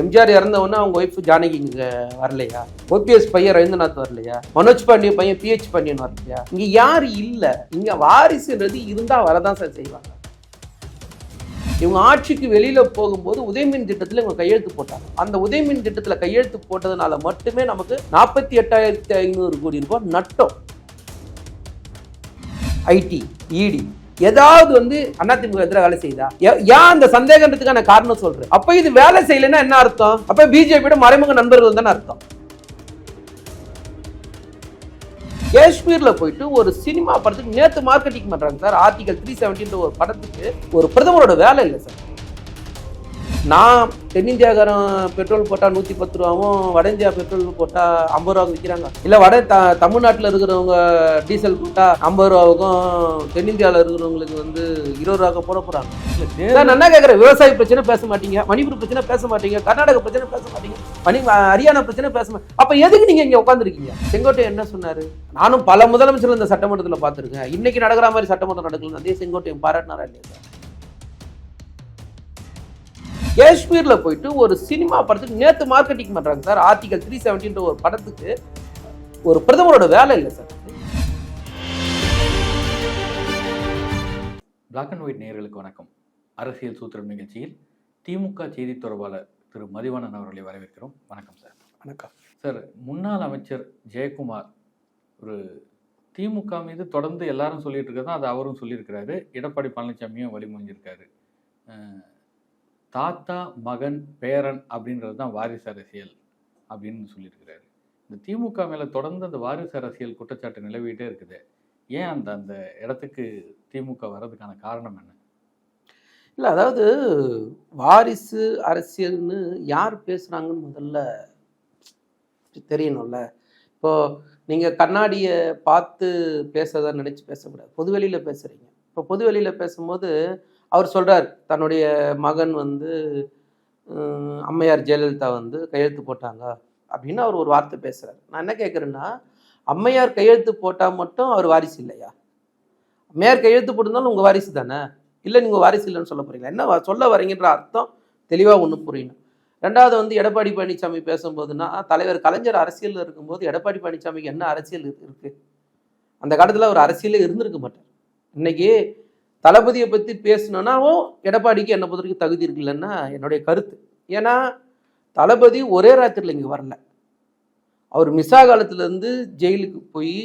எம்ஜிஆர் இறந்தவொன்னே அவங்க ஒய்ஃப் ஜானகி இங்கே வரலையா? ஓபிஎஸ் பையன் ரவீந்திரநாத் வரலையா? மனோஜ் பாண்டிய பையன் பிஹெச் பாண்டியன் வரலையா? இங்கே யார் இல்லை? இங்கே வாரிசுன்றது இருந்தால் வரதான் சார் செய்வாங்க. இவங்க ஆட்சிக்கு வெளியில் போகும்போது உதயமின் திட்டத்தில் இவங்க கையெழுத்து போட்டாங்க. அந்த உதயமின் திட்டத்தில் கையெழுத்து போட்டதுனால மட்டுமே நமக்கு நாற்பத்தி எட்டாயிரத்தி ஐநூறு கோடி ரூபாய் நட்டம். ஐடி இடி ஏதாவது வந்து அதிமுக எதிராக வேலை செய்தா? ஏன் அந்த சந்தேகன்றதுக்கான காரணம் சொல்றேன் அப்ப இது வேலை செய்யலைன்னா என்ன அர்த்தம்? அப்ப பிஜேபியோட மறைமுக நண்பர்கள் தானே அர்த்தம். காஷ்மீர்ல போயிட்டு ஒரு சினிமா படத்துக்கு நேத்து மார்க்கெட்டிங் பண்றாங்க சார். ஆர்டிகல் த்ரீ செவன்டின்ற ஒரு படத்துக்கு ஒரு பிரதமரோட வேலை இல்லை சார். நான் தென்னிந்தியாக்காரன் பெட்ரோல் போட்டால் நூற்றி பத்து ரூபாவும் வட இந்தியா பெட்ரோல் போட்டால் ஐம்பது ரூபாவுக்கு விற்கிறாங்க இல்லை வட த தமிழ்நாட்டில் இருக்கிறவங்க டீசல் போட்டால் ஐம்பது ரூபாவுக்கும் தென்னிந்தியாவில் இருக்கிறவங்களுக்கு வந்து இருபது ரூபாய்க்கு போட போகிறாங்க நான் என்ன கேட்குறேன் விவசாய பிரச்சனை பேச மாட்டீங்க மணிப்பூர் பிரச்சனை பேச மாட்டீங்க கர்நாடக பிரச்சனை பேச மாட்டீங்க மணி ஹரியானா பிரச்சனை பேச மாட்டீங்க அப்போ எதுக்கு நீங்கள் இங்கே உட்காந்துருக்கீங்க செங்கோட்டை என்ன சொன்னார்? நானும் பல முதலமைச்சர் இந்த சட்டமன்றத்தில் பார்த்துருக்கேன். இன்னைக்கு நடக்கிற மாதிரி சட்டமன்றம் நடக்கல அதே செங்கோட்டையன் பாராட்டினாரா இல்லையா காஷ்மீர்ல போயிட்டு ஒரு சினிமா படத்துக்கு நேத்து மார்க்கெட்டிங் பண்றாங்க சார். ஆர்டிகல் த்ரீ செவன்டின்ற ஒரு படத்துக்கு ஒரு பிரதமரோட வேலை இல்லை சார். பிளாக் அண்ட் ஒயிட் நேயர்களுக்கு வணக்கம். அரசியல் சூத்திரம் நிகழ்ச்சியில் திமுக செய்தி தொடர்பாளர் திரு மதிவாணன் அவர்களை வரவேற்கிறோம். வணக்கம் சார். வணக்கம். சார் முன்னாள் அமைச்சர் ஜெயக்குமார் ஒரு திமுக மீது தொடர்ந்து எல்லாரும் சொல்லிட்டு இருக்கிறதா அது அவரும் சொல்லியிருக்கிறாரு. எடப்பாடி பழனிசாமியும் வழிமொழிஞ்சிருக்காரு. தாத்தா மகன் பேரன் அப்படின்றது தான் வாரிசு அரசியல் அப்படின்னு சொல்லியிருக்கிறாரு. இந்த திமுக மேலே தொடர்ந்து அந்த வாரிசு அரசியல் குற்றச்சாட்டு நிலவிட்டே இருக்குது. ஏன் அந்த அந்த இடத்துக்கு திமுக வர்றதுக்கான காரணம் என்ன? இல்லை அதாவது வாரிசு அரசியல்னு யார் பேசுறாங்கன்னு முதல்ல தெரியணும்ல. இப்போ நீங்க கண்ணாடியை பார்த்து பேசுறதா நினைச்சு பேசக்கூடாது. பொதுவெளியில் பேசுறீங்க. இப்போ பொதுவெளியில் பேசும்போது அவர் சொல்கிறார் தன்னுடைய மகன் வந்து அம்மையார் ஜெயலலிதா வந்து கையெழுத்து போட்டாங்க அப்படின்னு அவர் ஒரு வார்த்தை பேசுகிறார் நான் என்ன கேட்குறேன்னா அம்மையார் கையெழுத்து போட்டால் மட்டும் அவர் வாரிசு இல்லையா? அம்மையார் கையெழுத்து போட்டிருந்தாலும் உங்கள் வாரிசு தானே? இல்லை நீங்கள் வாரிசு இல்லைன்னு சொல்ல போகிறீங்களா என்ன சொல்ல வரீங்கன்ற அர்த்தம் தெளிவாக ஒன்று புரியணும் ரெண்டாவது வந்து எடப்பாடி பழனிசாமி பேசும்போதுன்னா தலைவர் கலைஞர் அரசியலில் இருக்கும்போது எடப்பாடி பழனிசாமிக்கு என்ன அரசியல் இருக்குது அந்த காலத்தில் அவர் அரசியலே இருந்திருக்க மாட்டார். இன்றைக்கி தளபதியை பற்றி பேசணுன்னாவும் எடப்பாடிக்கு என்னை பொறுத்த வரைக்கும் தகுதி இருக்குல்லன்னா என்னுடைய கருத்து. ஏன்னா தளபதி ஒரே ராத்திரியில் இங்கே வரல. அவர் மிசா காலத்துலேருந்து ஜெயிலுக்கு போய்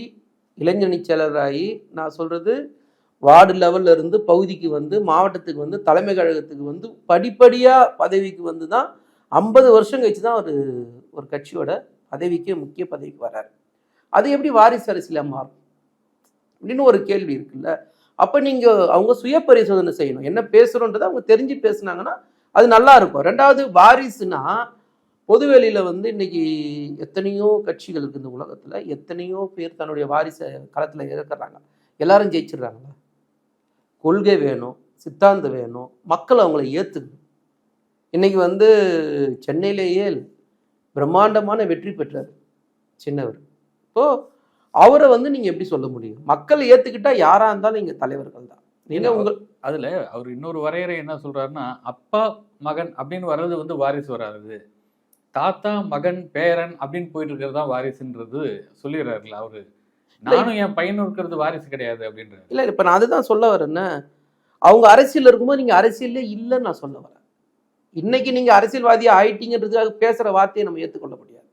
இளைஞணி செயலராகி நான் சொல்கிறது வார்டு லெவலில் இருந்து பகுதிக்கு வந்து மாவட்டத்துக்கு வந்து தலைமை கழகத்துக்கு வந்து படிப்படியாக பதவிக்கு வந்து தான் ஐம்பது வருஷம் கழிச்சு தான் ஒரு ஒரு கட்சியோட பதவிக்கு முக்கிய பதவிக்கு வர்றார். அது எப்படி வாரிசு அரசியலாக மாறும்? அப்படின்னு ஒரு கேள்வி இருக்குல்ல. அப்போ நீங்கள் அவங்க சுய பரிசோதனை செய்யணும். என்ன பேசுகிறோன்றதை அவங்க தெரிஞ்சு பேசுனாங்கன்னா அது நல்லா இருக்கும். ரெண்டாவது வாரிசுனா பொதுவெளியில் வந்து இன்னைக்கு எத்தனையோ கட்சிகள் இருக்குது இந்த உலகத்தில். எத்தனையோ பேர் தன்னுடைய வாரிசை களத்தில் இறக்குறாங்க. எல்லாரும் ஜெயிச்சிடுறாங்களா? கொள்கை வேணும் சித்தாந்தம் வேணும். மக்கள் அவங்கள ஏற்றுக்கணும் இன்னைக்கு வந்து சென்னையிலேயே பிரம்மாண்டமான வெற்றி பெற்றார் சின்னவர். இப்போது அவரை வந்து நீங்க எப்படி சொல்ல முடியும்? மக்கள் ஏத்துக்கிட்டா யாரா இருந்தாலும் இங்க தலைவர்கள் தான். நீங்க உங்க அதுல அவர் இன்னொரு வரையறை என்ன சொல்றாருன்னா அப்பா மகன் அப்படின்னு வர்றது வந்து வாரிசு வராது. தாத்தா மகன் பேரன் அப்படின்னு போயிட்டு இருக்கிறது தான் வாரிசுன்றது சொல்லிடுறாருல அவரு. நானும் என் பையனும் இருக்கிறது வாரிசு கிடையாது அப்படின்றாரு. இல்ல இப்ப நான் அதுதான் சொல்ல வரேன்னு அவங்க அரசியல் இருக்கும்போது நீங்க அரசியல்ல இல்லைன்னு நான் சொல்ல வரேன். இன்னைக்கு நீங்க அரசியல்வாதியா ஆயிட்டீங்கன்றதுக்காக பேசுற வார்த்தையை நம்ம ஏற்றுக்கொள்ள முடியாது.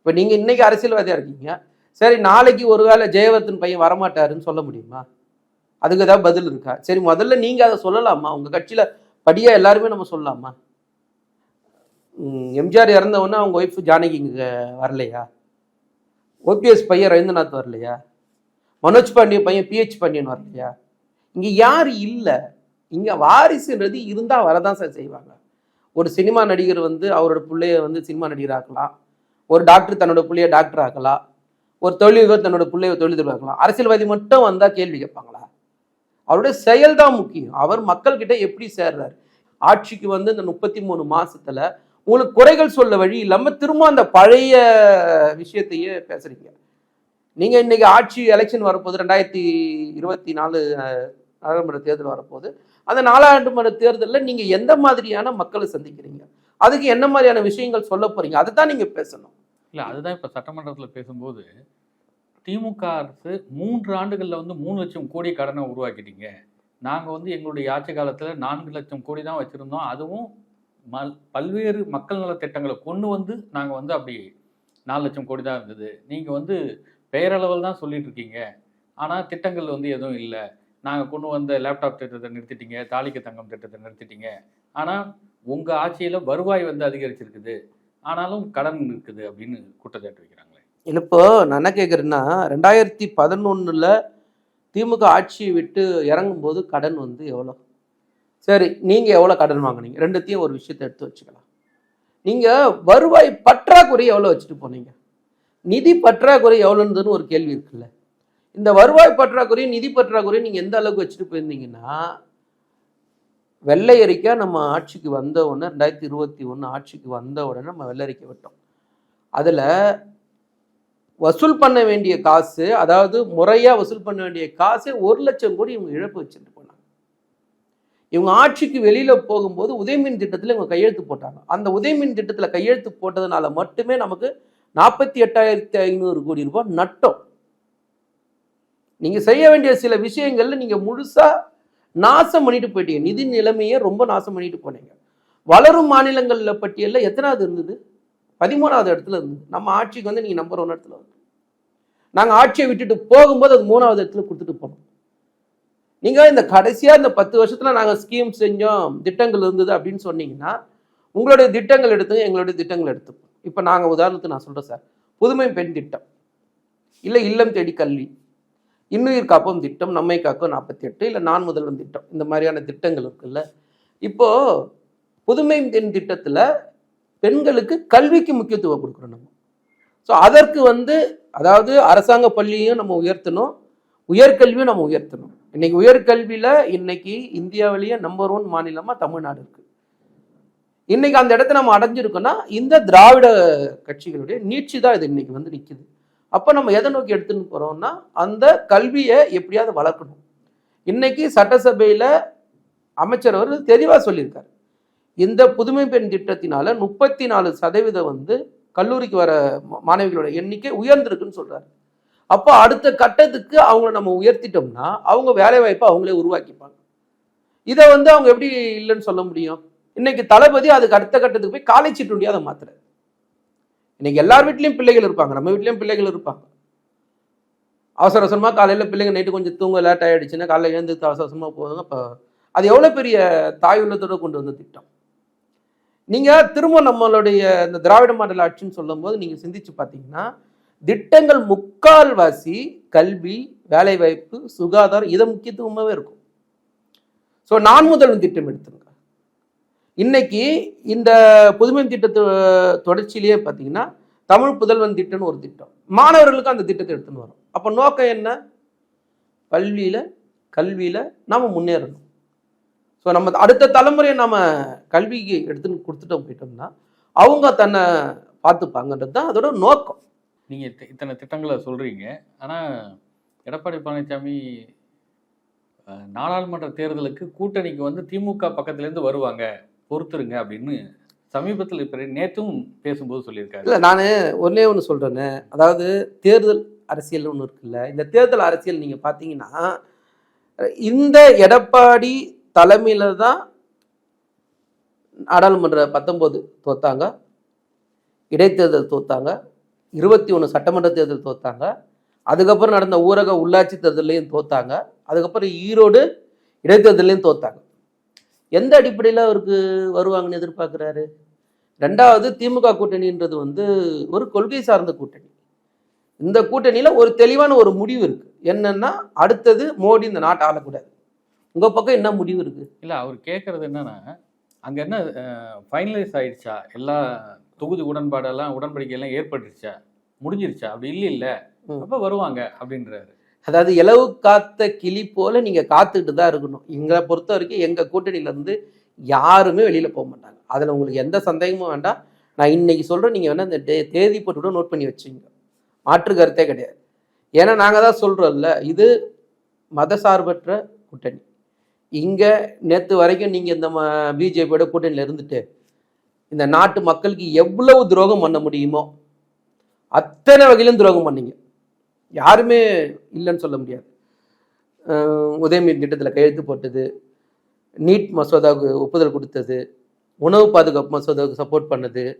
இப்ப நீங்க இன்னைக்கு அரசியல்வாதியா இருக்கீங்க சரி நாளைக்கு ஒருவேளை ஜெயவர்த்தன் பையன் வரமாட்டாருன்னு சொல்ல முடியுமா? அதுக்கு ஏதாவது பதில் இருக்கா? சரி முதல்ல நீங்கள் அதை சொல்லலாமா? உங்கள் கட்சியில் படியாக எல்லாருமே நம்ம சொல்லலாமா? எம்ஜிஆர் இறந்தவொன்னே அவங்க ஒய்ஃப் ஜானகி இங்கே வரலையா? ஓபிஎஸ் பையன் ரவீந்திரநாத் வரலையா? மனோஜ் பாண்டியன் பையன் பிஹெச் பாண்டியன் வரலையா? இங்கே யார் இல்லை. இங்கே வாரிசுன்றது இருந்தால் வரதான் சார் செய்வாங்க. ஒரு சினிமா நடிகர் வந்து அவரோட பிள்ளைய வந்து சினிமா நடிகர் ஆக்கலாம் ஒரு டாக்டர் தன்னோட பிள்ளைய டாக்டர் ஆக்கலாம். ஒரு தொழிலதிபர் தன்னோட பிள்ளைய தொழிலதிபர் ஆக்கலாம் அரசியல்வாதி மட்டும் வந்தால் கேள்வி கேட்பாங்களா? அவருடைய செயல் தான் முக்கியம். அவர் மக்கள்கிட்ட எப்படி சேர்றாரு? ஆட்சிக்கு வந்து இந்த முப்பத்தி மூணு மாசத்துல உங்களுக்கு குறைகள் சொல்ல வழி இல்லாமல் திரும்ப அந்த பழைய விஷயத்தையே பேசுறீங்க. நீங்க இன்னைக்கு ஆட்சி எலெக்ஷன் வரப்போகுது ரெண்டாயிரத்தி இருபத்தி நாலு நாடாளுமன்ற தேர்தல் வரப்போகுது அந்த நாடாளுமன்ற தேர்தலில் நீங்க எந்த மாதிரியான மக்களை சந்திக்கிறீங்க? அதுக்கு என்ன மாதிரியான விஷயங்கள் சொல்ல போறீங்க? அதை தான் நீங்க பேசணும். இல்லை அதுதான் இப்போ சட்டமன்றத்தில் பேசும்போது திமுக அரசு மூன்று ஆண்டுகளில் வந்து மூணு லட்சம் கோடி கடனை உருவாக்கிட்டீங்க. நாங்கள் வந்து எங்களுடைய ஆட்சி காலத்தில் நான்கு லட்சம் கோடி தான் வச்சுருந்தோம். அதுவும் மல் பல்வேறு மக்கள் நலத்திட்டங்களை கொண்டு வந்து நாங்கள் வந்து அப்படி நாலு லட்சம் கோடி தான் இருந்தது. நீங்கள் வந்து பெயரளவில் தான் சொல்லிட்டு இருக்கீங்க. ஆனால் திட்டங்கள் வந்து எதுவும் இல்லை. நாங்கள் கொண்டு வந்த லேப்டாப் திட்டத்தை நிறுத்திட்டீங்க தாலிக்கு தங்கம் திட்டத்தை நிறுத்திட்டீங்க. ஆனால் உங்கள் ஆட்சியில் வருவாய் வந்து அதிகரிச்சிருக்குது. ஆனாலும் கடன் இருக்குது அப்படின்னு குற்றச்சாட்டு வைக்கிறாங்களே. இப்போ நான் என்ன கேட்குறேன்னா ரெண்டாயிரத்தி பதினொன்றில் திமுக ஆட்சியை விட்டு இறங்கும்போது கடன் வந்து எவ்வளோ சரி நீங்கள் எவ்வளோ கடன் வாங்குனீங்க? ரெண்டுத்தையும் ஒரு விஷயத்தை எடுத்து வச்சுக்கலாம். நீங்கள் வருவாய் பற்றாக்குறை எவ்வளோ வச்சுட்டு போனீங்க? நிதி பற்றாக்குறை எவ்வளோன்றதுன்னு ஒரு கேள்வி இருக்குல்ல. இந்த வருவாய் பற்றாக்குறையும் நிதி பற்றாக்குறையும் நீங்கள் எந்த அளவுக்கு வச்சுட்டு போயிருந்தீங்கன்னா வெள்ளையரிக்கா நம்ம ஆட்சிக்கு வந்த உடனே ரெண்டாயிரத்தி இருபத்தி ஒன்று ஆட்சிக்கு வந்த உடனே நம்ம வெள்ளரிக்க விட்டோம். அதில் வசூல் பண்ண வேண்டிய காசு அதாவது முறையாக வசூல் பண்ண வேண்டிய காசு ஒரு லட்சம் கோடி இவங்க இழப்பு வச்சுட்டு போனாங்க. இவங்க ஆட்சிக்கு வெளியில் போகும்போது உதயமின் திட்டத்தில் இவங்க கையெழுத்து போட்டாங்க. அந்த உதயமின் திட்டத்தில் கையெழுத்து போட்டதுனால மட்டுமே நமக்கு நாற்பத்தி எட்டாயிரத்தி ஐநூறு கோடி ரூபாய் நட்டம். நீங்கள் செய்ய வேண்டிய சில விஷயங்களில் நீங்கள் முழுசாக நாசம் பண்ணிட்டு போயிட்டீங்க. நிதி நிலைமையை ரொம்ப நாசம் பண்ணிட்டு போனீங்க. வளரும் மாநிலங்களில் பட்டியலில் எத்தனாவது இருந்தது? பதிமூணாவது இடத்துல இருந்தது. நம்ம ஆட்சிக்கு வந்து நீங்கள் நம்பர் ஒன் இடத்துல வந்து நாங்கள் ஆட்சியை விட்டுட்டு போகும்போது அது மூணாவது இடத்துல கொடுத்துட்டு போனோம். நீங்கள் இந்த கடைசியாக இந்த பத்து வருஷத்தில் நாங்கள் ஸ்கீம் செஞ்சோம் திட்டங்கள் இருந்தது அப்படின்னு சொன்னீங்கன்னா உங்களுடைய திட்டங்கள் எடுத்து எங்களுடைய திட்டங்கள் எடுத்துப்போம். இப்போ நாங்கள் உதாரணத்துக்கு நான் சொல்கிறேன் சார். புதுமை பெண் திட்டம். இல்லை இல்லம் தேடி கல்வி. இன்னுயிர் காப்போம் திட்டம் நம்மை காக்கும் நாற்பத்தி எட்டு இல்லை நான் முதல்வன் திட்டம் இந்த மாதிரியான திட்டங்கள் இருக்குல்ல. இப்போது புதுமை பெண் திட்டத்தில் பெண்களுக்கு கல்விக்கு முக்கியத்துவம் கொடுக்குறோம் நம்ம. ஸோ அதற்கு வந்து அதாவது அரசாங்க பள்ளியும் நம்ம உயர்த்தணும் உயர்கல்வியும் நம்ம உயர்த்தணும். இன்னைக்கு உயர்கல்வியில் இன்னைக்கு இந்தியாவிலேயே நம்பர் ஒன் மாநிலமாக தமிழ்நாடு இருக்கு. இன்னைக்கு அந்த இடத்த நம்ம அடைஞ்சிருக்கோம்னா இந்த திராவிட கட்சிகளுடைய நீட்சி தான் இது இன்னைக்கு வந்து நிற்கிது அப்போ நம்ம எதை நோக்கி எடுத்துன்னு போகிறோம்னா அந்த கல்வியை எப்படியாவது வளர்க்கணும். இன்னைக்கு சட்டசபையில் அமைச்சர் அவர் தெளிவாக சொல்லியிருக்கார். இந்த புதுமை பெண் திட்டத்தினால முப்பத்தி நாலு சதவீதம் வந்து கல்லூரிக்கு வர மாணவிகளோட எண்ணிக்கை உயர்ந்திருக்குன்னு சொல்கிறார் அப்போ அடுத்த கட்டத்துக்கு அவங்கள நம்ம உயர்த்திட்டோம்னா அவங்க வேலைவாய்ப்பை அவங்களே உருவாக்கிப்பாங்க. இதை வந்து அவங்க எப்படி இல்லைன்னு சொல்ல முடியும்? இன்னைக்கு தளபதி அதுக்கு அடுத்த கட்டத்துக்கு போய் காலை சீட்டுண்டியாக அதை மாத்துறாரு. இன்னைக்கு எல்லார் வீட்லேயும் பிள்ளைகள் இருப்பாங்க. நம்ம வீட்லேயும் பிள்ளைகள் இருப்பாங்க. அவசர அவசரமாக காலையில் பிள்ளைங்க நைட்டு கொஞ்சம் தூங்க லேட் ஆகிடுச்சுன்னா காலையில் எழுந்து அவசர அவசரமாக போவாங்க இப்போ அது எவ்வளோ பெரிய தாய் உள்ளத்தோடு கொண்டு வந்த திட்டம். நீங்கள் திரும்ப நம்மளுடைய இந்த திராவிட மாடல் ஆட்சின்னு சொல்லும்போது நீங்கள் சிந்திச்சு பார்த்தீங்கன்னா திட்டங்கள் முக்கால்வாசி கல்வி வேலைவாய்ப்பு சுகாதாரம் இதை முக்கியத்துவமாகவே இருக்கும். ஸோ நான் முதல்வன் திட்டம் எடுத்துருங்க. இன்னைக்கு இந்த புதுமை திட்டத்து தொடர்ச்சியிலேயே பார்த்தீங்கன்னா தமிழ் புதல்வன் திட்டம்னு ஒரு திட்டம். மாணவர்களுக்கு அந்த திட்டத்தை எடுத்துன்னு வரும். அப்போ நோக்கம் என்ன? கல்வியில் கல்வியில் நாம் முன்னேறணும். ஸோ நம்ம அடுத்த தலைமுறையை நம்ம கல்விக்கு எடுத்துன்னு கொடுத்துட்டோம் போயிட்டோம்னா அவங்க தன்னை பார்த்துப்பாங்கன்றது தான் அதோட நோக்கம். நீங்கள் இத்தனை திட்டங்களை சொல்கிறீங்க ஆனால் எடப்பாடி பழனிசாமி நாடாளுமன்ற தேர்தலுக்கு கூட்டணிக்கு வந்து திமுக பக்கத்துலேருந்து வருவாங்க. பொறுத்துருங்க அப்படின்னு சமீபத்தில் இப்போ நேற்றும் பேசும்போது சொல்லியிருக்காரு. இல்லை நான் ஒன்றே ஒன்று சொல்கிறேன்னு அதாவது தேர்தல் அரசியல் ஒன்று இருக்குல்ல இந்த தேர்தல் அரசியல் நீங்கள் பார்த்தீங்கன்னா இந்த எடப்பாடி தலைமையில் தான் நாடாளுமன்ற பத்தொம்போது தோத்தாங்க இடைத்தேர்தல் தோத்தாங்க இருபத்தி ஒன்று சட்டமன்ற தேர்தல் தோத்தாங்க அதுக்கப்புறம் நடந்த ஊரக உள்ளாட்சி தேர்தலையும் தோத்தாங்க அதுக்கப்புறம் ஈரோடு இடைத்தேர்தலையும் தோத்தாங்க. எந்த அடிப்படையில் அவருக்கு வருவாங்கன்னு எதிர்பார்க்குறாரு? ரெண்டாவது திமுக கூட்டணின்றது வந்து ஒரு கொள்கை சார்ந்த கூட்டணி. இந்த கூட்டணியில் ஒரு தெளிவான ஒரு முடிவு இருக்கு. என்னன்னா அடுத்தது மோடி இந்த நாட்டை ஆளக்கூடாது. உங்க பக்கம் என்ன முடிவு இருக்கு? இல்ல அவர் கேட்கறது என்னன்னா அங்க என்ன ஃபைனலைஸ் ஆயிடுச்சா? எல்லா தொகுதி உடன்பாடெல்லாம் உடன்படிக்கை எல்லாம் ஏற்பட்டுருச்சா? முடிஞ்சிருச்சா? அப்படி இல்லை இல்ல. அப்ப வருவாங்க அப்படின்றாரு. அதாவது இலவு காத்த கிளி போல நீங்கள் காத்துக்கிட்டு தான் இருக்கணும். எங்களை பொறுத்த வரைக்கும் எங்கள் கூட்டணியிலேருந்து யாருமே வெளியில் போக மாட்டாங்க. அதில் உங்களுக்கு எந்த சந்தேகமும் வேண்டாம். நான் இன்னைக்கு சொல்கிறேன் நீங்கள் வேணால் இந்த தே- தேதி போட்டு கூட நோட் பண்ணி வச்சுங்க. மாற்று கருத்தே கிடையாது. ஏன்னா நாங்கள் தான் சொல்கிறோம்ல இது மதசார்பற்ற கூட்டணி. இங்கே நேற்று வரைக்கும் நீங்கள் இந்த ம பிஜேபியோட கூட்டணியில் இருந்துட்டு இந்த நாட்டு மக்களுக்கு எவ்வளவு துரோகம் பண்ண முடியுமோ அத்தனை வகையிலும் துரோகம் பண்ணீங்க. யாருமே இல்லைன்னு சொல்ல முடியாது. அஹ் திட்டத்தில் கையெழுத்து போட்டது நீட் மசோதாவுக்கு ஒப்புதல் கொடுத்தது உணவு பாதுகாப்பு மசோதாவுக்கு சப்போர்ட் பண்ணது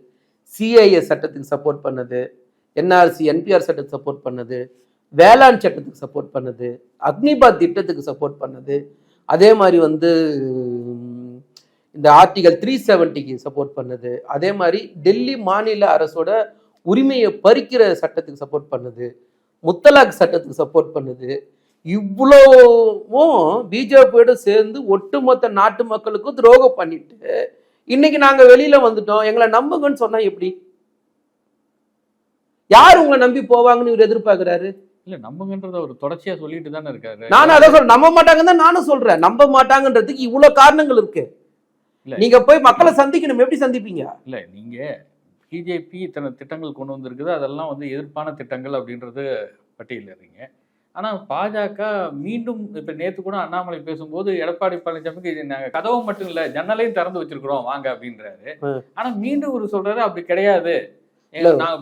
சிஐஎஸ் சட்டத்துக்கு சப்போர்ட் பண்ணது என்ஆர்சி என்பிஆர் சட்டத்துக்கு சப்போர்ட் பண்ணது வேளாண் சட்டத்துக்கு சப்போர்ட் பண்ணது அக்னிபாத் திட்டத்துக்கு சப்போர்ட் பண்ணது. அதே மாதிரி வந்து இந்த ஆர்டிகல் த்ரீ செவன்ட்டிக்கு சப்போர்ட் பண்ணது. அதே மாதிரி டெல்லி மாநில அரசோட உரிமையை பறிக்கிற சட்டத்துக்கு சப்போர்ட் பண்ணுது. முத்தலாக் சட்டத்துக்கு சப்போர்ட் பண்ணுது. இவ்வளோவும் பிஜேபியோட சேர்ந்து ஒட்டுமொத்த நாட்டு மக்களுக்கும் துரோகம் பண்ணிட்டு இன்னைக்கு நாங்க வெளியில வந்துட்டோம் எங்களை நம்புங்கன்னு சொன்னா எப்படி? யார் உங்களை நம்பி போவாங்கன்னு இவர் எதிர்பார்க்கிறாரு? இல்ல நம்புங்கன்றத ஒரு தொடர்ச்சியா சொல்லிட்டு தானே இருக்காரு. நானும் அதை சொல்றேன் நம்ப மாட்டாங்கன்னு தான் நானும் சொல்றேன். நம்ப மாட்டாங்கன்றதுக்கு இவ்வளவு காரணங்கள் இருக்கு. இல்ல. நீங்க போய் மக்களை சந்திக்கணும் எப்படி சந்திப்பீங்க? இல்ல நீங்க பிஜேபி இத்தனை திட்டங்கள் கொண்டு வந்திருக்குது. அதெல்லாம் வந்து எதிர்ப்பான திட்டங்கள் அப்படின்றது பட்டியலிடுறீங்க ஆனா பாஜக மீண்டும் இப்ப நேத்து கூட அண்ணாமலை பேசும்போது எடப்பாடி பழனிசாமிக்கு இது நாங்க கதவு மட்டும் இல்ல ஜன்னலையும் திறந்து வச்சிருக்கிறோம் வாங்க அப்படின்றாரு. ம். ஆனா மீண்டும் ஒரு சொல்றாரு அப்படி கிடையாது.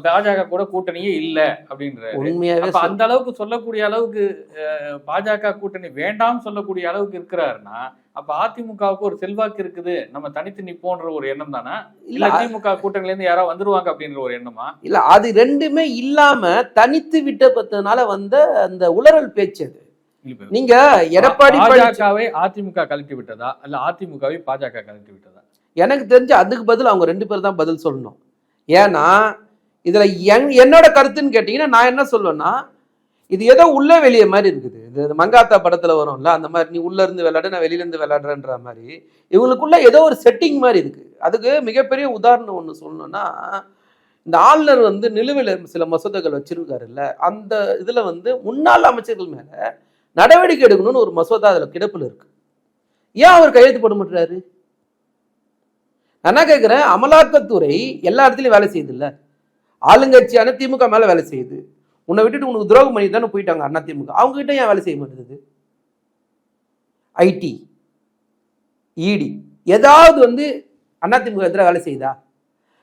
பாஜக கூட கூட்டணியே இல்ல அப்படின்றாரு. உண்மையாவே அப்ப அந்த அளவுக்கு சொல்லக்கூடிய அளவுக்கு பாஜக கூட்டணி வேண்டாம் சொல்லக்கூடிய அளவுக்கு இருக்கிறாருன்னா அப்ப அதிமுகவுக்கு ஒரு செல்வாக்கு இருக்குது. நம்ம தனித்து நிப்போன்ற ஒரு எண்ணம் தானே? இல்ல இல்ல திமுக கூட்டணில இருந்து யாரோ வந்துருவாங்க அப்படின்ற ஒரு எண்ணமா? இல்ல அது ரெண்டுமே இல்லாம தனித்து விட்டப்பட்டதுனால வந்த அந்த உளறல் பேச்சு அது. நீங்க எடப்பாடி பாஜகவை அதிமுக கழட்டி விட்டதா? இல்ல அதிமுகவை பாஜக கழட்டி விட்டதா? எனக்கு தெரிஞ்சு அதுக்கு பதில் அவங்க ரெண்டு பேர் தான் பதில் சொல்லணும். ஏன்னா இதில் என் என்னோட கருத்துன்னு கேட்டிங்கன்னா நான் என்ன சொல்லுவேன்னா இது ஏதோ உள்ளே வெளியே மாதிரி இருக்குது. இது மங்காத்தா படத்தில் வரும்ல அந்த மாதிரி நீ உள்ளே இருந்து விளையாடு நான் வெளியிலேருந்து விளாட்றேன்ற விளையாடுறேன்ற மாதிரி. இவங்களுக்குள்ள ஏதோ ஒரு செட்டிங் மாதிரி இருக்குது அதுக்கு மிகப்பெரிய உதாரணம் ஒன்று சொல்லணும்னா இந்த ஆளுநர் வந்து நிலுவையில் சில மசோதாக்கள் வச்சிருக்காருல்ல அந்த இதில் வந்து முன்னாள் அமைச்சர்கள் மேலே நடவடிக்கை எடுக்கணும்னு ஒரு மசோதா அதில் கிடப்பில் இருக்குது ஏன் அவர் கையெழுத்து போட மாட்டுறாரு என்ன கேட்குறேன் அமலாக்கத்துறை எல்லா இடத்துலையும் வேலை செய்யுது இல்லை ஆளுங்கட்சியான திமுக மேலே வேலை செய்யுது. உன்னை விட்டுட்டு உனக்கு துரோகம் பண்ணி தானே போயிட்டாங்க அண்ணா திமுக. அவங்க கிட்ட ஏன் வேலை செய்ய மாட்டேங்குது? ஐடி இடி ஏதாவது வந்து அண்ணா திமுக எதிராக வேலை செய்யுதா?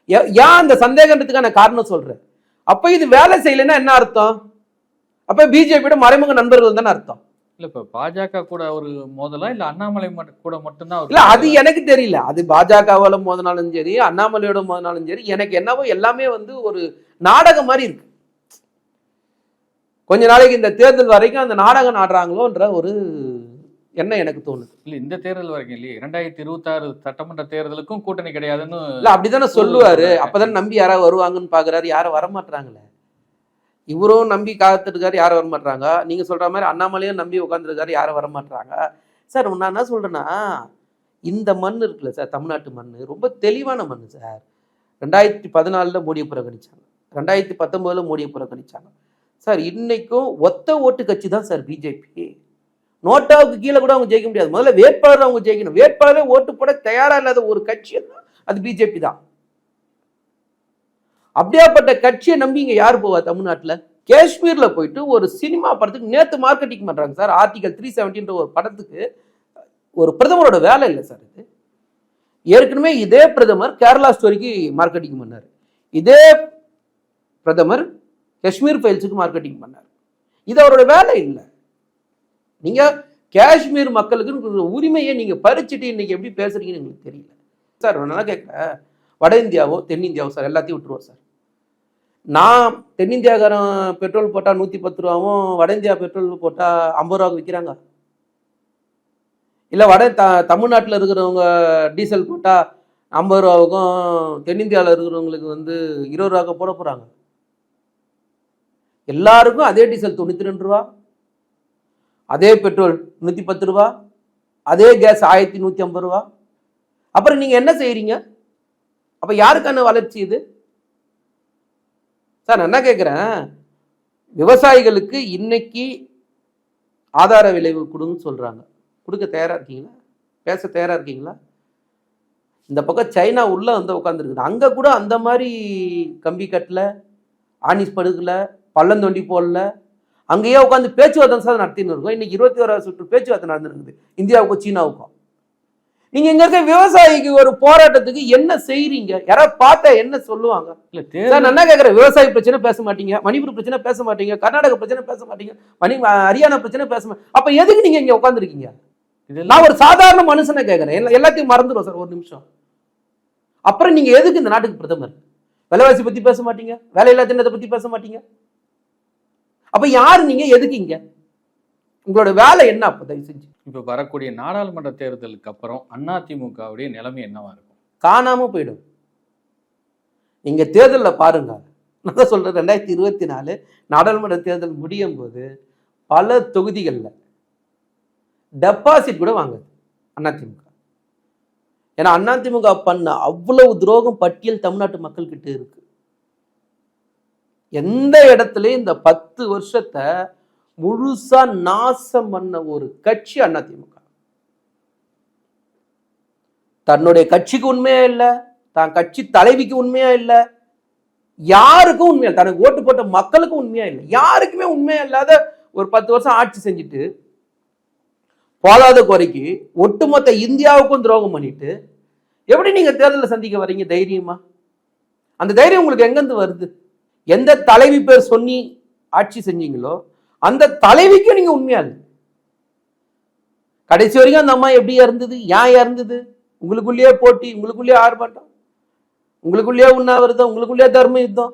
ஏ- ஏன் அந்த சந்தேகன்றதுக்கான காரணம் சொல்கிறேன் அப்போ இது வேலை செய்யலைன்னா என்ன அர்த்தம்? அப்போ பிஜேபியோட மறைமுக நண்பர்கள் தானே அர்த்தம்? இல்ல இப்ப பாஜக கூட ஒரு மோதலா? இல்ல அண்ணாமலை கூட மட்டும்தான் இல்ல அது எனக்கு தெரியல. அது பாஜகவால மோதினாலும் சரி அண்ணாமலையோட மோதினாலும் சரி எனக்கு என்னவோ எல்லாமே வந்து ஒரு நாடகம் மாதிரி இருக்கு. கொஞ்ச நாளைக்கு இந்த தேர்தல் வரைக்கும் அந்த நாடகம் ஆடுறாங்களோன்ற ஒரு எண்ணம் எனக்கு தோணுது. இல்ல இந்த தேர்தல் வரைக்கும் இல்லையே. இரண்டாயிரத்தி இருபத்தி ஆறு சட்டமன்ற தேர்தலுக்கும் கூட்டணி கிடையாதுன்னு இல்ல அப்படித்தானே சொல்லுவாரு. அப்பதானே நம்பி யாராவது வருவாங்கன்னு பாக்குறாரு. யாரும் வரமாட்டாங்களே இவரும் நம்பி காத்துருக்காரு யாரும் வரமாட்டாங்க நீங்கள் சொல்கிற மாதிரி அண்ணாமலையும் நம்பி உட்காந்துருக்காரு யாரும் வரமாட்டாங்க சார் நான் என்ன சொல்கிறேன்னா இந்த மண் இருக்குல்ல சார் தமிழ்நாட்டு மண் ரொம்ப தெளிவான மண் சார். ரெண்டாயிரத்தி பதினாலில் மோடியை புறக்கணித்தாங்க ரெண்டாயிரத்தி பத்தொம்போதில் மோடியை புறக்கணித்தாங்க சார் இன்னைக்கும் ஒத்த ஓட்டு கட்சி தான் சார் பிஜேபி நோட்டாவுக்கு கீழே கூட அவங்க ஜெயிக்க முடியாது. முதல்ல வேட்பாளர் அவங்க ஜெயிக்கணும். வேட்பாளரே ஓட்டு போட தயாராக இல்லாத ஒரு கட்சி அது பிஜேபி தான். அப்படியாப்பட்ட கட்சியை நம்பி இங்கே யார் போவா தமிழ்நாட்டில்? காஷ்மீரில் போயிட்டு ஒரு சினிமா படத்துக்கு நேற்று மார்க்கெட்டிங் பண்ணுறாங்க சார். ஆர்டிகல் த்ரீ செவன்டின்ற ஒரு படத்துக்கு ஒரு பிரதமரோட வேலை இல்லை சார் இது. ஏற்கனவே இதே பிரதமர் கேரளா ஸ்டோரிக்கு மார்க்கெட்டிங் பண்ணார். இதே பிரதமர் காஷ்மீர் ஃபைல்ஸுக்கு மார்க்கெட்டிங் பண்ணார். இது அவரோட வேலை இல்லை. நீங்கள் காஷ்மீர் மக்களுக்கு உரிமையை நீங்கள் பறிச்சுட்டு இன்னைக்கு எப்படி பேசுறீங்கன்னு எங்களுக்கு தெரியல. சார் நான் கேட்குறேன். வட இந்தியாவோ தென்னிந்தியாவோ சார்? எல்லாத்தையும் விட்டுருவோம் சார். நான் தென்னிந்தியாக்காரன் பெட்ரோல் போட்டால் நூற்றி பத்து ரூபாவும் வட இந்தியா பெட்ரோல் போட்டால் ஐம்பது ரூபாவுக்கு விற்கிறாங்க இல்லை வட த தமிழ்நாட்டில் இருக்கிறவங்க டீசல் போட்டால் ஐம்பது ரூபாவுக்கும் தென்னிந்தியாவில் இருக்கிறவங்களுக்கு வந்து இருபது ரூபாவுக்கு போட போகிறாங்க எல்லாருக்கும் அதே டீசல் தொண்ணூற்றி ரெண்டு ரூபா அதே பெட்ரோல் நூற்றி பத்து ரூபா அதே கேஸ் ஆயிரத்தி நூற்றி ஐம்பது ரூபா. அப்புறம் நீங்கள் என்ன செய்கிறீங்க அப்போ யாருக்கான வளர்ச்சி இது? சார் நான் என்ன கேட்குறேன் விவசாயிகளுக்கு இன்னைக்கு ஆதார விளைவு கொடுன்னு சொல்கிறாங்க கொடுக்க தயாராக இருக்கீங்களா? பேச தயாராக இருக்கீங்களா? இந்த பக்கம் சைனா உள்ளே வந்து உட்காந்துருக்குது அங்கே கூட அந்த மாதிரி கம்பி கட்டல ஆனிஸ் படுக்கல பள்ளம் தோண்டி போடல. அங்கேயே உட்காந்து பேச்சுவார்த்தை சார் நடத்தின்னு இருக்கோம். இன்னைக்கு இருபத்தி ஓராவது சுற்று பேச்சுவார்த்தை நடந்துருக்குது. இந்தியாவுக்கும் சீனாவுக்கும் நீங்க இங்க இருக்க விவசாயிக்கு ஒரு போராட்டத்துக்கு என்ன செய்றீங்க? யாராவது பார்த்தா என்ன சொல்லுவாங்க? இல்ல சார் நான் என்ன கேட்கறேன் விவசாய பிரச்சனை பேச மாட்டீங்க மணிப்பூர் பிரச்சனை பேச மாட்டீங்க கர்நாடக பிரச்சனை பேச மாட்டீங்க மணி ஹரியானா பிரச்சனை பேச மாட்டீங்க அப்ப எதுக்கு நீங்க இங்க உட்காந்துருக்கீங்க நான் ஒரு சாதாரண மனுஷனை கேட்கறேன் எல்லா- எல்லாத்தையும் மறந்துடும் சார் ஒரு நிமிஷம். அப்புறம் நீங்க எதுக்கு இந்த நாட்டுக்கு பிரதமர்? விலைவாசி பத்தி பேச மாட்டீங்க வேலையில்லா திட்டத்தை பத்தி பேச மாட்டீங்க? அப்ப யாரு நீங்க? எதுக்கு இங்க? உங்களோட வேலை என்ன அப்ப தயவு செஞ்சு? இப்போ வரக்கூடிய நாடாளுமன்ற தேர்தலுக்கு அப்புறம் அதிமுகவுடைய நிலைமை என்னவா இருக்கும்? காணாம போயிடும். இங்க தேர்தலில் பாருங்க. நான் தான் சொல்றேன் ரெண்டாயிரத்தி இருபத்தி நாலு நாடாளுமன்ற தேர்தல் முடியும் போது பல தொகுதிகளில் டெபாசிட் கூட வாங்குது அதிமுக ஏன்னா அதிமுக பண்ண அவ்வளவு துரோகம் பட்டியல் தமிழ்நாட்டு மக்கள்கிட்ட இருக்கு. எந்த இடத்துலயும் இந்த பத்து வருஷத்தை முழுசா நாசம் பண்ண ஒரு கட்சி அதிமுக தன்னுடைய கட்சிக்கு உண்மையா இல்லை தான் கட்சி தலைவிக்கு உண்மையா இல்லை யாருக்கும் உண்மையா தனக்கு ஓட்டு போட்ட மக்களுக்கும் உண்மையா இல்லை யாருக்குமே உண்மையா இல்லாத ஒரு பத்து வருஷம் ஆட்சி செஞ்சுட்டு போதாத குறைக்கு ஒட்டுமொத்த இந்தியாவுக்கும் துரோகம் பண்ணிட்டு எப்படி நீங்க தேர்தலை சந்திக்க வர்றீங்க தைரியமா? அந்த தைரியம் உங்களுக்கு எங்கேருந்து வருது? எந்த தலைவி பேர் சொல்லி ஆட்சி செஞ்சீங்களோ அந்த தலைவிக்கும் நீங்க உண்மையா இல்லை. கடைசி வரைக்கும் அந்த அம்மா எப்படி இறந்தது? ஏன் இறந்தது? உங்களுக்குள்ளேயே போட்டி உங்களுக்குள்ளேயே ஆர்ப்பாட்டம் உங்களுக்குள்ளேயே உண்ணாவிரதம் உங்களுக்குள்ளேயே தர்ம யுத்தம்.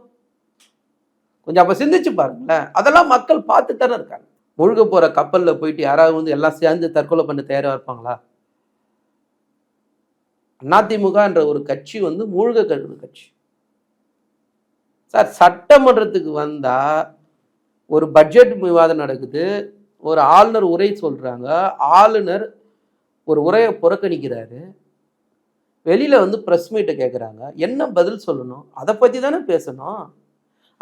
கொஞ்சம் அப்ப சிந்திச்சு பாருங்களேன். அதெல்லாம் மக்கள் பார்த்து தானே இருக்காங்க. முழுக போற கப்பல்ல போயிட்டு யாராவது வந்து எல்லாம் சேர்ந்து தற்கொலை பண்ண தயாராக இருப்பாங்களா? அதிமுகன்ற ஒரு கட்சி வந்து மூழ்க கழுவு கட்சி. சார் சட்டமன்றத்துக்கு வந்தா ஒரு பட்ஜெட் விவாதம் நடக்குது. ஒரு ஆளுநர் உரை சொல்றாங்க. ஆளுநர் ஒரு உரையை புறக்கணிக்கிறாரு. வெளியில வந்து ப்ரெஸ் மீட்டை கேட்குறாங்க என்ன பதில் சொல்லணும்? அதை பத்தி தானே பேசணும்?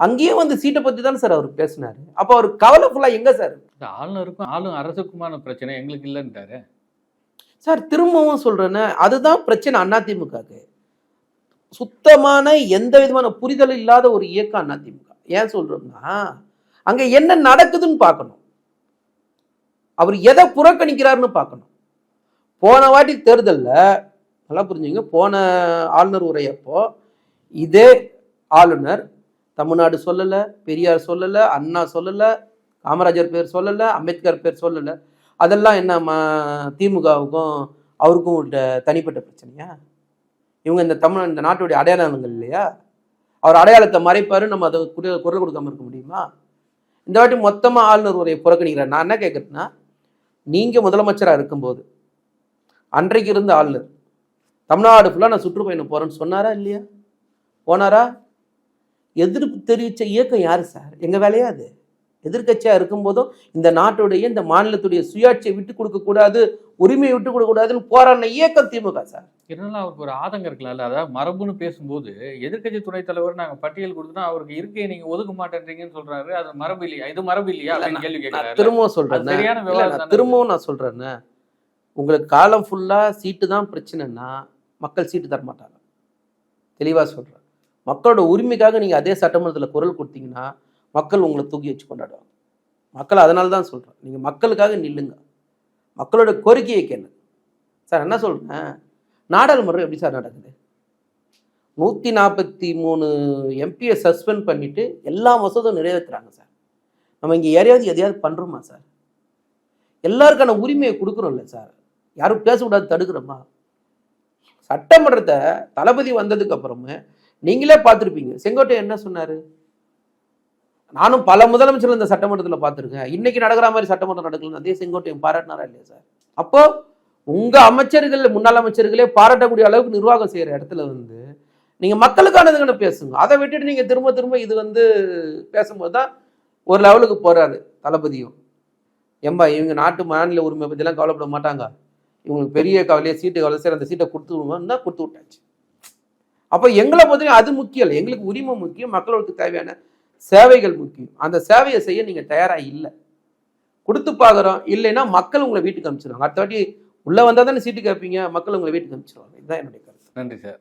அங்கேயும் வந்து சீட்டை பத்தி தானே சார் அவர் பேசினாரு. அப்போ அவர் கவலைஃபுல்லா எங்க சார் இந்த ஆளுநருக்கும் ஆளும் அரசுக்குமான பிரச்சனை எங்களுக்கு இல்லைன்ட்டாரு சார் திரும்பவும் சொல்றேன்னு அதுதான் பிரச்சனை அதிமுகக்கு. சுத்தமான எந்த விதமான புரிதல் இல்லாத ஒரு இயக்கம் அதிமுக. ஏன் சொல்றோம்னா அங்கே என்ன நடக்குதுன்னு பார்க்கணும். அவர் எதை புறக்கணிக்கிறாருன்னு பார்க்கணும். போன வாட்டி தேர்தலில் நல்லா புரிஞ்சுங்க போன ஆளுநர் உரையப்போ இதே ஆளுநர் தமிழ்நாடு சொல்லலை பெரியார் சொல்லலை அண்ணா சொல்லலை காமராஜர் பேர் சொல்லலை அம்பேத்கர் பேர் சொல்லலை. அதெல்லாம் என்ன ம- திமுகவுக்கும் அவருக்கும் உள்ள தனிப்பட்ட பிரச்சனையா? இவங்க இந்த தமிழ் இந்த நாட்டுடைய அடையாளங்கள் இல்லையா? அவர் அடையாளத்தை மறைப்பாரு நம்ம அதை குரல் கொடுக்காம இருக்க முடியுமா? இந்த வாட்டி மொத்தமாக ஆளுநர் உரையை புறக்கணிக்கிறார். நான் என்ன கேட்குறேன்னா நீங்கள் முதலமைச்சராக இருக்கும்போது அன்றைக்கு இருந்த ஆளுநர் தமிழ்நாடு ஃபுல்லாக நான் சுற்றுப்பயணம் போகிறேன்னு சொன்னாரா இல்லையா? போனாரா? எதிர்ப்பு தெரிவித்த இயக்கம் யாரு சார்? எங்கள் வேலையா அது? எதிர்க்கட்சியா இருக்கும்போதும் இந்த நாட்டுடைய இந்த மாநிலத்துடைய சுயாட்சியை விட்டு கொடுக்க கூடாது உரிமையை விட்டு கொடுக்க கூடாதுன்னு போராடின இயக்கம் திமுக சார். இருந்தாலும் அவருக்கு ஒரு ஆதங்கம் இருக்கலாம்ல அதாவது மரபுன்னு பேசும்போது எதிர்க்கட்சி துணைத் தலைவர் நாங்க பட்டியல் கொடுத்தா அவருக்கு இருக்கையை நீங்க ஒதுக்க மாட்டேன்றீங்கன்னு சொல்றாரு அது மரபு இல்லையா? இது மரபு இல்லையா? அப்படின்னு கேள்வி நான் கேட்கிறாரு திரும்பவும் அது சொல்றேன் சரியான திரும்பவும் நான் சொல்றேன்னு உங்களுக்கு காலம் ஃபுல்லா சீட்டு தான் பிரச்சனைன்னா மக்கள் சீட்டு தர மாட்டாங்க. தெளிவா சொல்றேன். மக்களோட உரிமைக்காக நீங்க அதே சட்டமன்றத்தில் குரல் கொடுத்தீங்கன்னா மக்கள் உங்களை தூக்கி வச்சு கொண்டாடுவாங்க. மக்கள் அதனால தான் சொல்கிறேன் நீங்கள் மக்களுக்காக நில்லுங்க. மக்களோட கோரிக்கையை கேளுங்க. சார் என்ன சொல்கிறேன் நாடாளுமன்றம் எப்படி சார் நடக்குது? நூற்றி நாற்பத்தி மூணு எம்பியை சஸ்பெண்ட் பண்ணிவிட்டு எல்லா மசோதும் நிறைவேற்றுறாங்க சார். நம்ம இங்கே யாரையாவது எதையாவது பண்ணுறோமா சார்? எல்லாருக்கான உரிமையை கொடுக்குறோம்ல சார். யாரும் பேசக்கூடாது தடுக்கிறோமா? சட்டமன்றத்தை தளபதி வந்ததுக்கு அப்புறமே நீங்களே பார்த்துருப்பீங்க. செங்கோட்டை என்ன சொன்னார்? நானும் பல முதலமைச்சர் இந்த சட்டமன்றத்தில் பார்த்துருக்கேன். இன்னைக்கு நடக்கிற மாதிரி சட்டமன்றம் நடக்கலன்னு அதே செங்கோட்டையும் பாராட்டினாரா இல்லையா சார்? அப்போ உங்க அமைச்சர்கள் முன்னாள் அமைச்சர்களே பாராட்டக்கூடிய அளவுக்கு நிர்வாகம் செய்யற இடத்துல வந்து நீங்க மக்களுக்கானதுங்கன்னு பேசுங்க. அதை விட்டுட்டு நீங்க திரும்ப திரும்ப இது வந்து பேசும்போது தான் ஒரு லெவலுக்கு போறாரு தளபதியும். ஏம்பா இவங்க நாட்டு மாநில உரிமை பற்றிலாம் கவலைப்பட மாட்டாங்க. இவங்களுக்கு பெரிய கவலையை சீட்டு கவலை சரி அந்த சீட்டை கொடுத்து விடுவோம்னா கொடுத்து விட்டாச்சு. அப்போ எங்களை பொறுத்தவரைக்கும் அது முக்கியம் இல்லை. எங்களுக்கு உரிமை முக்கியம் மக்களுக்கு தேவையான சேவைகள் முக்கியம். அந்த சேவையை செய்ய நீங்கள் தயாராக இல்லை. கொடுத்து பார்க்குறோம். இல்லைன்னா மக்கள் உங்களை வீட்டுக்கு அனுப்பிச்சிடுவாங்க அடுத்த வாட்டி உள்ளே வந்தால் தானே சீட்டு கேட்பீங்க மக்கள் உங்களை வீட்டுக்கு அனுப்பிச்சிடுவாங்க இதுதான் என்னுடைய கருத்து. நன்றி சார்.